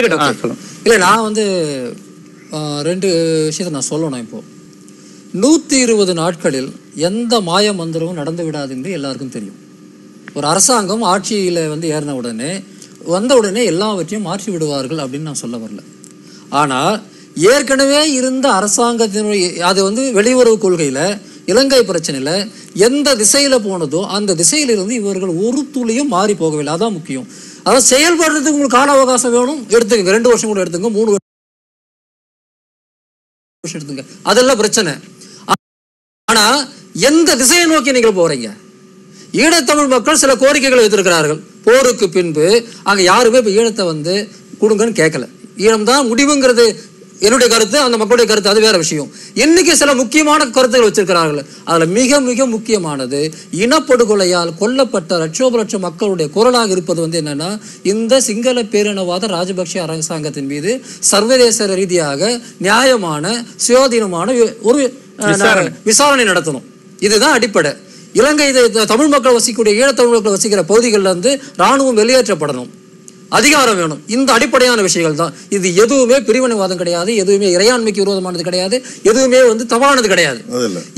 இருக்கட்டும் இல்லை நான் வந்து ரெண்டு விஷயத்தை நான் சொல்லணும் இப்போ. நூற்றி இருபது நாட்களில் எந்த மாய மந்திரமும் நடந்து விடாது என்று எல்லாருக்கும் தெரியும். ஒரு அரசாங்கம் ஆட்சியில் வந்து ஏறின உடனே வந்த உடனே எல்லாவற்றையும் மாற்றி விடுவார்கள் அப்படின்னு நான் சொல்ல வரல. ஆனால் ஏற்கனவே இருந்த அரசாங்கத்தினுடைய அது வந்து வெளியுறவு கொள்கையில் இலங்கை பிரச்சனையில் எந்த திசையில் போனதோ அந்த திசையிலிருந்து இவர்கள் ஒரு துளியும் மாறி போகவில்லை. அதான் முக்கியம். அதாவது செயல்படுறதுக்கு உங்களுக்கு கால அவகாசம் வேணும். எடுத்துக்கங்க. ரெண்டு வருஷம் கூட எடுத்துங்க மூணு வருஷம் எடுத்துங்க அதெல்லாம் பிரச்சனை. ஆனா எந்த திசையை நோக்கி நீங்கள் போறீங்க? ஈழத்தமிழ் மக்கள் சில கோரிக்கைகளை வைத்திருக்கிறார்கள் போருக்கு பின்பு அங்க யாருமே இப்ப ஈழத்தை வந்து கொடுங்கன்னு கேட்கல ஈழம்தான் முடிவுங்கிறது. என்னுடைய கருத்து அந்த மக்களுடைய கருத்து அது வேற விஷயம். இன்னைக்கு சில முக்கியமான கருத்துக்கள் வச்சிருக்கிறார்கள் அதுல மிக மிக முக்கியமானது இனப்படுகொலையால் கொல்லப்பட்ட லட்சோப லட்சம் மக்களுடைய குரலாக இருப்பது வந்து என்னன்னா இந்த சிங்கள பேரினவாத ராஜபக்ஷ அரசாங்கத்தின் மீது சர்வதேச ரீதியாக நியாயமான சுயாதீனமான ஒரு விசாரணை. நடத்தணும். இதுதான் அடிப்படை. இலங்கை தமிழ் மக்கள் வசிக்கக்கூடிய ஈழத்தமிழ் மக்கள் வசிக்கிற பகுதிகளில் இருந்து ராணுவம் வெளியேற்றப்படணும். அதிகாரம் வேணும். இந்த அடிப்படையான விஷயங்கள் தான். இது எதுவுமே பிரிவினைவாதம் கிடையாது எதுவுமே இறையாண்மைக்கு விரோதமானது கிடையாது எதுவுமே வந்து தவறானது கிடையாது.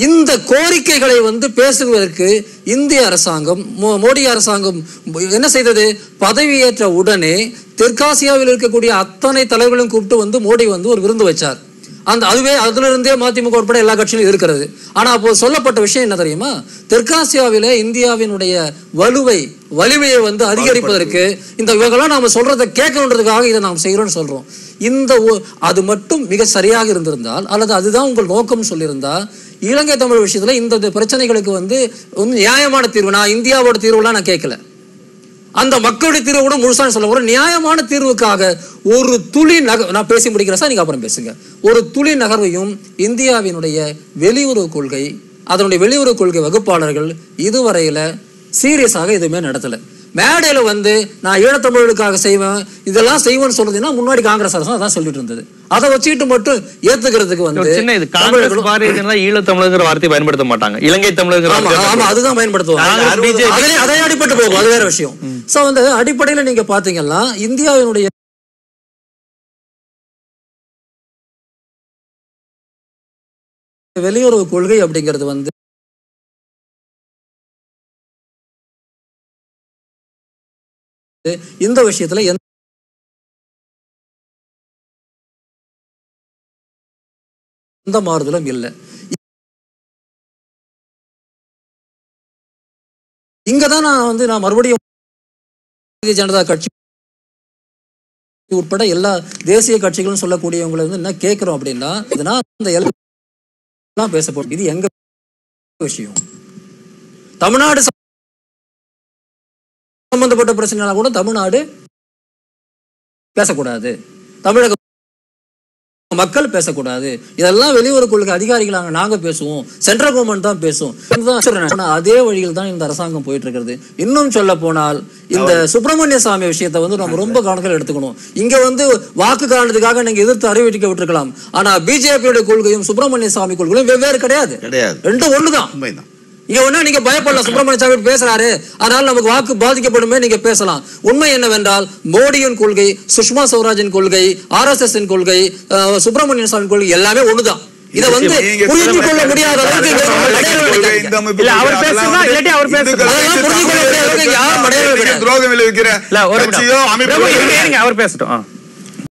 இந்த கோரிக்கைகளை வந்து பேசுவதற்கு இந்திய அரசாங்கம் மோடி அரசாங்கம் என்ன செய்தது? பதவியேற்ற உடனே தெற்காசியாவில் இருக்கக்கூடிய அத்தனை தலைவர்களும் கூப்பிட்டு வந்து மோடி வந்து ஒரு விருந்து வச்சார். அந்த அதுவே அதுல இருந்தே மதிமுக உட்பட எல்லா கட்சியிலும் இருக்கிறது. ஆனா அப்போ சொல்லப்பட்ட விஷயம் என்ன தெரியுமா? தெற்காசியாவிலே இந்தியாவினுடைய வலுவை வலிமையை வந்து அதிகரிப்பதற்கு இந்த இவங்கெல்லாம் நாம சொல்றதை கேட்கணுன்றதுக்காக இதை நாம் செய்யறோம்னு சொல்றோம். இந்த அது மட்டும் மிக சரியாக இருந்திருந்தால் அல்லது அதுதான் உங்கள் நோக்கம் சொல்லியிருந்தா இலங்கை தமிழ் விஷயத்துல இந்த பிரச்சனைகளுக்கு வந்து வந்து நியாயமான தீர்வு நான் இந்தியாவோட தீர்வுலாம் நான் கேட்கல. அந்த மக்களுடைய தீர்வு கூட முழுசான சொல்ல ஒரு நியாயமான தீர்வுக்காக ஒரு துளி நக நான் பேசி முடிக்கிறேன் சார் நீங்க அப்புறம் பேசுங்க. ஒரு துளி நகர்வையும் இந்தியாவினுடைய வெளியுறவு கொள்கை அதனுடைய வெளியுறவு கொள்கை வகுப்பாளர்கள் இதுவரையில சீரியஸாக எதுவுமே நடத்தல. மேடையில வந்து நான் ஈழத்தமிழர்களுக்காக செய்வேன் இதெல்லாம் செய்வேன்னு சொல்றதுன்னா முன்னாடி காங்கிரஸ் அரசு அதான் சொல்லிட்டு இருந்தது. அதை வச்சுக்கிட்டு மட்டும் ஏத்துக்கிறதுக்கு வந்து சின்ன இது காங்கிரஸ் ஈழத்தமிழங்கிற வார்த்தையை பயன்படுத்த மாட்டாங்க. இலங்கை தமிழங்கிற ஆமா அதுதான் பயன்படுத்துவாங்க. அதே அடிப்பட்டு போகும் அது வேற விஷயம். சோ வந்து அடிப்படையில நீங்க பாத்தீங்கன்னா இந்தியாவினுடைய வெளியுறவு கொள்கை அப்படிங்கிறது வந்து இந்த விஷயத்துல எந்த எந்த மாறுதலும் இல்லை. இங்கதான் நான் வந்து நான் மறுபடியும் பாரதிய ஜனதா கட்சி உட்பட எல்லா தேசிய கட்சிகளும் சொல்லக்கூடியவங்களை வந்து என்ன கேட்கிறோம் அப்படின்னா இதுனா அந்த எல்லாம் பேச போறோம் இது எங்க விஷயம்? தமிழ்நாடு சம்பந்தப்பட்ட பிரச்சனைனா கூட தமிழ்நாடு பேசக்கூடாது. தமிழக மக்கள் பேசக்கூடாது. இதெல்லாம் வெளியுறவு கொள்கை அதிகாரிகளாங்க நாங்க பேசுவோம். சென்ட்ரல் கவர்மெண்ட் தான். ஆனா அதே வழியில் தான் இந்த அரசாங்கம் போயிட்டு இருக்கிறது இன்னும் சொல்ல போனால் இந்த சுப்பிரமணிய சாமி விஷயத்தை வந்து நம்ம ரொம்ப கவனத்தில் எடுத்துக்கணும். இங்க வந்து வாக்கு காரணத்துக்காக நீங்க எதிர்த்து அறிவிக்க விட்டுருக்கலாம். ஆனா பிஜேபியோட கொள்கையும் சுப்பிரமணிய சாமி கொள்கையும் வெவ்வேறு கிடையாது. கிடையாது. ரெண்டும் ஒண்ணுதான். உண்மைதான். இங்க நீங்க பயப்படலாம் சுப்பிரமணிய சாமி பேசுறாரு. அதனால நமக்கு வாக்கு பாதிக்கப்படுமே நீங்க பேசலாம். உண்மை என்னவென்றால் மோடியின் கொள்கை சுஷ்மா ஸ்வராஜின் கொள்கை ஆர்எஸ்எஸ் கொள்கை அஹ், சுப்பிரமணிய சாமி கொள்கை எல்லாமே ஒண்ணுதான். இத வந்து புரிந்து கொள்ள முடியாத அளவுக்கு கொள்கை, அவர் கொள்கை, பேசுனா, அதெல்லாம் இல்லாட்டி அவர் பேசு. இந்துக்களை அதெல்லாம் புரிந்து கொள்ள முடியாத அளவுக்கு யாரும். துரோகம் விளைவிக்கிற அவர் பேசட்டும்.